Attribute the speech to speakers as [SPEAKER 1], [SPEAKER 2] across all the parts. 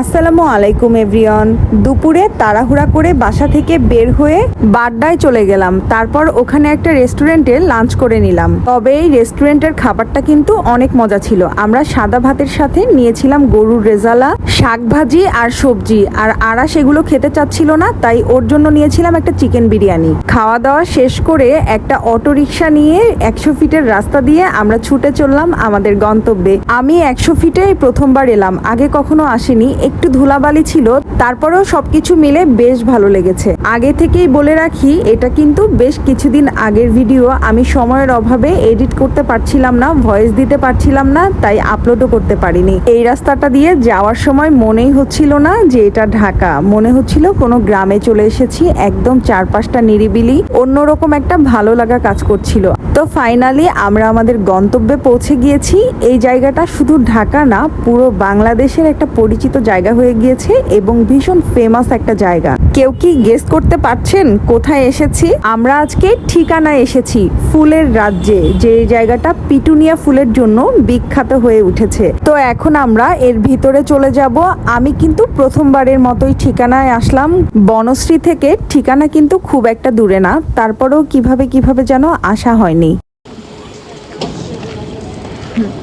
[SPEAKER 1] আসসালামু আলাইকুম, এভরিওয়ান। দুপুরে তাড়াহুড়া করে বাসা থেকে বের হয়ে বাড্ডায় চলে গেলাম। তারপর ওখানে একটা রেস্টুরেন্টে লাঞ্চ করে নিলাম। তবে এই রেস্টুরেন্টের খাবারটা কিন্তু অনেক মজা ছিল। আমরা সাদা ভাতের সাথে নিয়েছিলাম গরুর রেজালা শাক ভাজি আর সবজি। আর আরা সেগুলো খেতে চাচ্ছিল না, তাই ওর জন্য নিয়েছিলাম একটা চিকেন বিরিয়ানি। খাওয়া দাওয়া শেষ করে একটা অটো রিক্সা নিয়ে একশো ফিটের রাস্তা দিয়ে আমরা ছুটে চললাম আমাদের গন্তব্যে। আমি একশো ফিটে প্রথমবার এলাম। আগে কখনো আসিনি। একটু ধুলাবালি ছিল, তারপরেও সবকিছু মিলে বেশ ভালো লেগেছে। আগে থেকেই বলে রাখি, এটা কিন্তু বেশ কিছুদিন আগের ভিডিও, আমি সময়ের অভাবে এডিট করতে পারছিলাম না, ভয়েস দিতে পারছিলাম না, তাই আপলোডও করতে পারিনি। এই রাস্তাটা দিয়ে যাওয়ার সময় মনেই হচ্ছিল না যে এটা ঢাকা। মনে হচ্ছিল কোনো গ্রামে চলে এসেছি, একদম চারপাশটা নিরিবিলি, অন্যরকম একটা ভালো লাগা কাজ করছিল। তো ফাইনালি আমরা আমাদের গন্তব্যে পৌঁছে গিয়েছি। এই জায়গাটা শুধু ঢাকা না, পুরো বাংলাদেশের একটা পরিচিত জায়গা। হয়ে গিয়েছে এবং ভীষণ ফেমাস একটা জায়গা। কেউ কি গেস করতে পারছেন কোথায় এসেছি? আমরা আজকে ঠিকানায় এসেছি ফুলের রাজ্যে, যে জায়গাটা পিটুনিয়া ফুলের জন্য বিখ্যাত হয়ে উঠেছে। তো এখন আমরা এর ভিতরে চলে যাব। আমি কিন্তু প্রথমবারের মতোই ঠিকানায় আসলাম। বনশ্রী থেকে ঠিকানা কিন্তু খুব একটা দূরে না। তারপরেও কীভাবে কীভাবে যেন আসা হয়নি।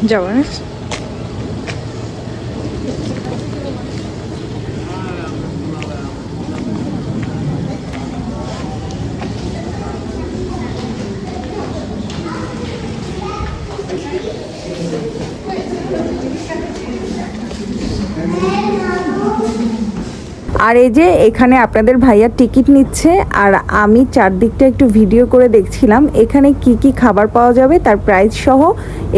[SPEAKER 1] যাও আর এই যে এখানে আপনাদের ভাইয়া টিকিট নিচ্ছে, আর আমি চারদিকটা একটু ভিডিও করে দেখছিলাম, এখানে কি কি খাবার পাওয়া যাবে, তার প্রাইস সহ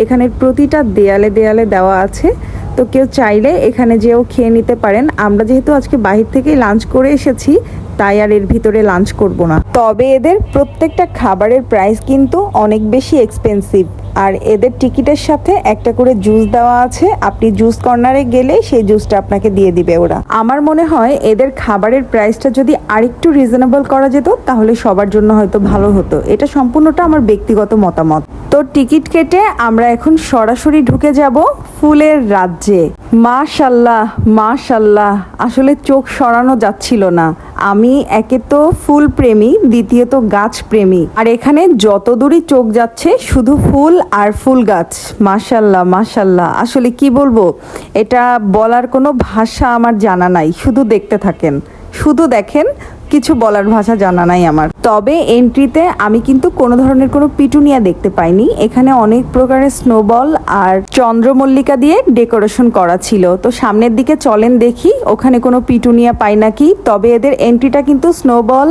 [SPEAKER 1] এখানের প্রতিটা দেয়ালে দেয়ালে দেওয়া আছে। তো কেউ চাইলে এখানে যেও খেয়ে নিতে পারেন। আমরা যেহেতু আজকে বাহির থেকে লাঞ্চ করে এসেছি, তাই আর এর ভিতরে লাঞ্চ করব না। তবে এদের প্রত্যেকটা খাবারের প্রাইস কিন্তু অনেক বেশি এক্সপেন্সিভ আর এদের টিকিটের সাথে একটা করে জুস দেওয়া আছে। আপনি জুস কর্নারে গেলে সেই জুসটা আপনাকে দিয়ে দিবে ওরা। আমার মনে হয় এদের খাবারের প্রাইসটা যদি আরেকটু রিজনেবল করা যেত, তাহলে সবার জন্য হয়তো ভালো হতো। এটা সম্পূর্ণটা আমার ব্যক্তিগত মতামত। তো টিকিট কেটে আমরা এখন সরাসরি ঢুকে যাব ফুলের রাজ্যে। মাশাল্লাহ মাশাল্লাহ, আসলে চোখ সরানো যাচ্ছিল না। আমি একে তো ফুল প্রেমী, দ্বিতীয়ত গাছ প্রেমী। আর এখানে যত দূরই চোখ যাচ্ছে, শুধু ফুল আর ফুল গাছ। মাশাল্লাহ মাশাল্লাহ, আসলে কি বলব? এটা বলার কোনো ভাষা আমার জানা নাই, শুধু দেখতে থাকেন। শুধু দেখেন, কিছু বলার ভাষা জানা নাই আমার। তবে এন্ট্রিতে আমি কিন্তু কোনো ধরনের কোনো পিটুনিয়া দেখতে পাইনি। এখানে অনেক প্রকারের স্নোবল আর চন্দ্রমল্লিকা দিয়ে ডেকোরেশন করা ছিল। তো সামনের দিকে চলেন দেখি, ওখানে কোনো পিটুনিয়া পাই নাকি? তবে এদের এন্ট্রিটা কিন্তু স্নোবল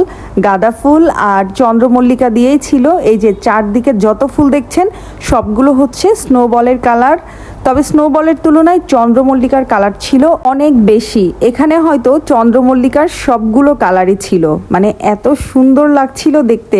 [SPEAKER 1] গাঁদা ফুল আর চন্দ্রমল্লিকা দিয়েই ছিল। এই যে চারদিকে যত ফুল দেখছেন, সবগুলো হচ্ছে স্নোবলের কালার তবে স্নোবলের তুলনায় চন্দ্রমল্লিকার কালার ছিল অনেক বেশি। এখানে হয়তো চন্দ্রমল্লিকার সবগুলো কালারই ছিল। মানে এত সুন্দর লাগছিল দেখতে।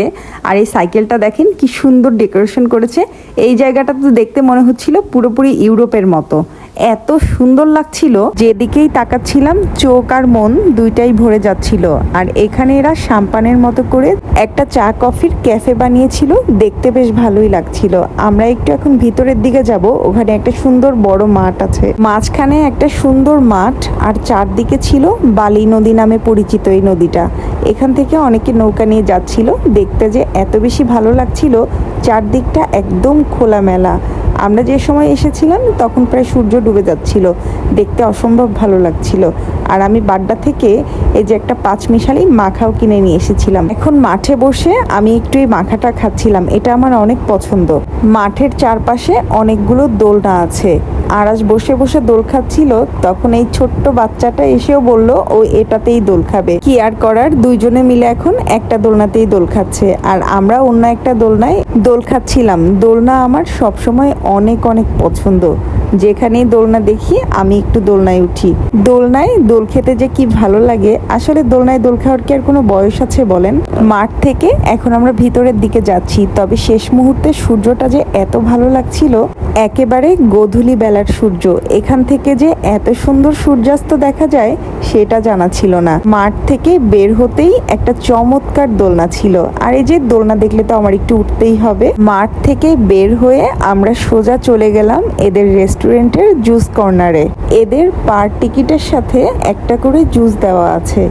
[SPEAKER 1] আর এই সাইকেলটা দেখেন কি সুন্দর ডেকোরেশন করেছে। এই জায়গাটা তো দেখতে মনে হচ্ছিল পুরোপুরি ইউরোপের মতো। এত সুন্দর লাগছিল, যেদিকেই তাকাচ্ছিলাম, চোখ আর মন দুইটাই ভরে যাচ্ছিল। আর এখানে এরা সাম্পানের মতো করে একটা চা কফির ক্যাফে বানিয়েছিল, দেখতে বেশ ভালোই লাগছিল। আমরা একটু এখন ভিতরের দিকে যাব, ওখানে একটা সুন্দর বড় মাঠ আছে। মাঝখানে একটা সুন্দর মাঠ, আর চারদিকে ছিল বালি নদী নামে পরিচিত এই নদীটা। এখান থেকে অনেকে নৌকা নিয়ে যাচ্ছিল, দেখতে যে এত বেশি ভালো লাগছিল, চারদিকটা একদম খোলামেলা। আমরা যে সময় এসেছিলাম, তখন প্রায় সূর্য ডুবে যাচ্ছিল। দেখতে অসম্ভব ভালো লাগছিল। আর আমি বাড্ডা থেকে এই যে একটা পাঁচ মিশালি মাখাও কিনে নিয়ে এসেছিলাম। এখন মাঠে বসে আমি একটু এই মাখাটা খাচ্ছিলাম। এটা আমার অনেক পছন্দ। মাঠের চারপাশে অনেকগুলো দোলনা আছে। আরাজ বসে বসে দোল খাচ্ছিল। তখন এই ছোট্ট বাচ্চাটা এসেও বলল, ও এটাতেই দোল খাবে। কি আর করার, দুইজনে মিলে এখন একটা দোলনাতেই দোল খাচ্ছে। আর আমরা অন্য একটা দোলনায় দোল খাচ্ছিলাম। দোলনা আমার সবসময় অনেক অনেক পছন্দ। যেখানেই দোলনা দেখি, আমি একটু দোলনায় উঠি। দোলনায় দোল খেতে যে কি ভালো লাগে, আসলে দোলনায় দোল খাওয়ার কি আর কোনো বয়স আছে বলেন? মাঠ থেকে এখন আমরা ভিতরের দিকে যাচ্ছি, তবে শেষ মুহূর্তে সূর্যটা যে এত ভালো লাগছিল, একেবারে গোধূলি বেলার সূর্য। এখান থেকে যে এত সুন্দর সূর্যাস্ত দেখা যায়, সেটা জানা ছিল না। মাঠ থেকে বের হতেই একটা চমৎকার দোলনা ছিল। আর এই যে দোলনা দেখলে তো আমার একটু উঠতেই হবে। মাঠ থেকে বের হয়ে আমরা সোজা চলে গেলাম এদের রেস্টুরেন্টের জুস কর্নারে। এদের পার টিকিটের সাথে একটা করে জুস দেওয়া আছে।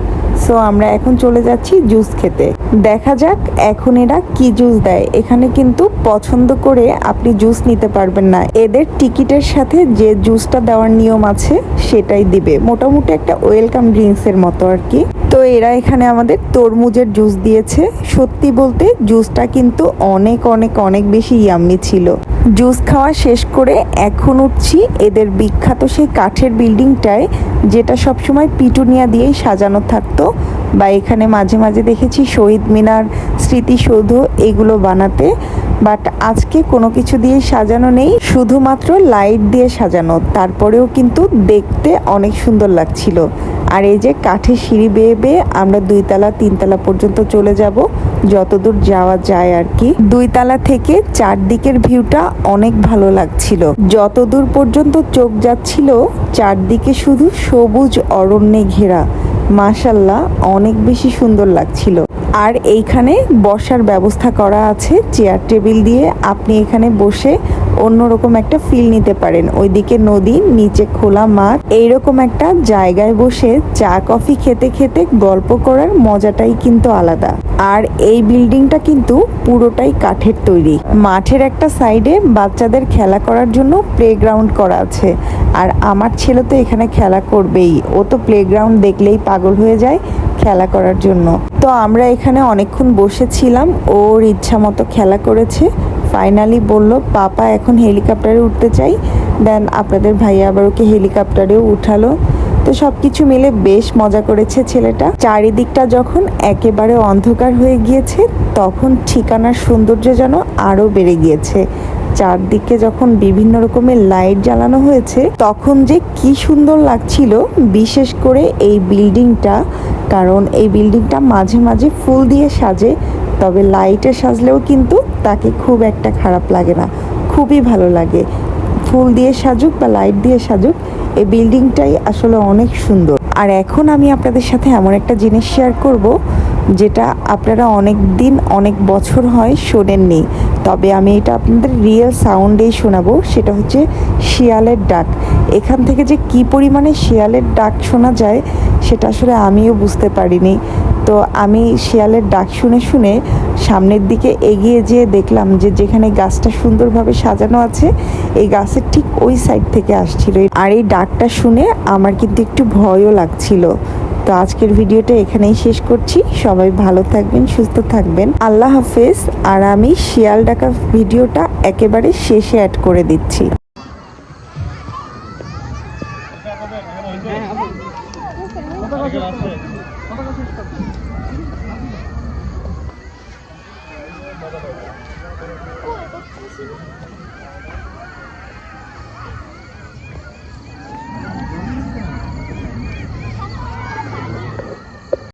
[SPEAKER 1] সো, আমরা এখন চলে যাচ্ছি জুস খেতে। দেখা যাক এখন এরা কি জুস দেয়। এখানে কিন্তু পছন্দ করে আপনি জুস নিতে পারবেন না। এদের টিকিটের সাথে যে জুসটা দেওয়ার নিয়ম আছে, সেটাই দিবে। মোটামুটি একটা ওয়েলকাম ড্রিঙ্কসের মতো আর কি। তো এরা এখানে আমাদের তরমুজের জুস দিয়েছে। সত্যি বলতে জুসটা কিন্তু অনেক অনেক অনেক বেশি ইয়াম্মি ছিল। জুস খাওয়া শেষ করে এখন উঠছি এদের বিখ্যাত সেই কাঠের বিল্ডিংটায়, যেটা সবসময় পিটুনিয়া দিয়েই সাজানো থাকতো বা এখানে মাঝে মাঝে দেখেছি শহীদ মিনার, স্মৃতিসৌধ এগুলো বানাতে। বাট আজকে কোনো কিছু দিয়ে সাজানো নেই শুধুমাত্র লাইট দিয়ে সাজানো, তারপরেও কিন্তু দেখতে অনেক সুন্দর লাগছিল। আর এই যে কাঠের সিঁড়ি বেয়ে বেয়ে আমরা দুইতলা, তিনতলা পর্যন্ত চলে যাব, যতদূর যাওয়া যায় আর কি। দুইতলা থেকে চারদিকের ভিউটা অনেক ভালো লাগছিল। যতদূর পর্যন্ত চোখ যাচ্ছিল, চারদিকে শুধু সবুজ অরণ্যে ঘেরা। মাশাল্লাহ অনেক বেশি সুন্দর লাগছিল। আর এইখানে বসার ব্যবস্থা করা আছে, চেয়ার টেবিল দিয়ে। আপনি এখানে বসে অন্যরকম একটা ফিল নিতে পারেন। ওইদিকে নদী, নিচে খোলা মাঠ, এইরকম একটা জায়গায় বসে চা, কফি খেতে খেতে গল্প করার মজাটাই কিন্তু আলাদা। আর এই বিল্ডিংটা কিন্তু পুরোটাই কাঠের তৈরি। মাঠের একটা সাইডে বাচ্চাদের খেলা করার জন্য প্লেগ্রাউন্ড করা আছে। আর আমার ছেলে তো এখানে খেলা করবেই। ও তো প্লেগ্রাউন্ড দেখলেই পাগল হয়ে যায়। খেলা করার জন্য। তো আমরা এখানে অনেকক্ষণ বসেছিলাম ওর ইচ্ছা মতো খেলা করেছে। ফাইনালি বলল, পাপা, এখন হেলিকপ্টারে উঠতে চাই। দেন আপনাদের ভাইয়া আবার ওকে হেলিকপ্টারেও উঠালো। তো সব কিছু মিলে বেশ মজা করেছে ছেলেটা। চারিদিকটা যখন একেবারে অন্ধকার হয়ে গিয়েছে, তখন ঠিকানার সৌন্দর্য যেন আরও বেড়ে গিয়েছে। চারদিকে যখন বিভিন্ন রকমের লাইট জ্বালানো হয়েছে, তখন যে কি সুন্দর লাগছিল। বিশেষ করে এই বিল্ডিংটা কারণ এই বিল্ডিংটা মাঝে মাঝে ফুল দিয়ে সাজে, তবে লাইটে সাজলেও কিন্তু তাকে খুব একটা খারাপ লাগে না। খুবই ভালো লাগে। ফুল দিয়ে সাজুক বা লাইট দিয়ে সাজুক, এই বিল্ডিংটাই আসলে অনেক সুন্দর। আর এখন আমি আপনাদের সাথে এমন একটা জিনিস শেয়ার করব, যেটা আপনারা অনেক দিন অনেক বছর হয় শোনেননি। তবে আমি এটা আপনাদের রিয়েল সাউন্ডেই শোনাবো, সেটা হচ্ছে শিয়ালের ডাক। এখান থেকে যে কি পরিমাণে শিয়ালের ডাক শোনা যায় সেটা আসলে আমিও বুঝতে পারিনি। তো আমি শিয়ালের ডাক শুনে শুনে সামনের দিকে এগিয়ে যেয়ে দেখলাম যে যেখানে গাছটা সুন্দরভাবে সাজানো আছে, এই গাছের ঠিক ওই সাইড থেকে আসছিল। আর এই ডাকটা শুনে আমার কিন্তু একটু ভয়ও লাগছিল। তো আজকের ভিডিওটা এখানেই শেষ করছি। সবাই ভালো থাকবেন, সুস্থ থাকবেন। আল্লাহ হাফেজ। আর আমি শিয়াল ডাকা ভিডিওটা একেবারে শেষে অ্যাড করে দিচ্ছি।
[SPEAKER 2] Спасибо.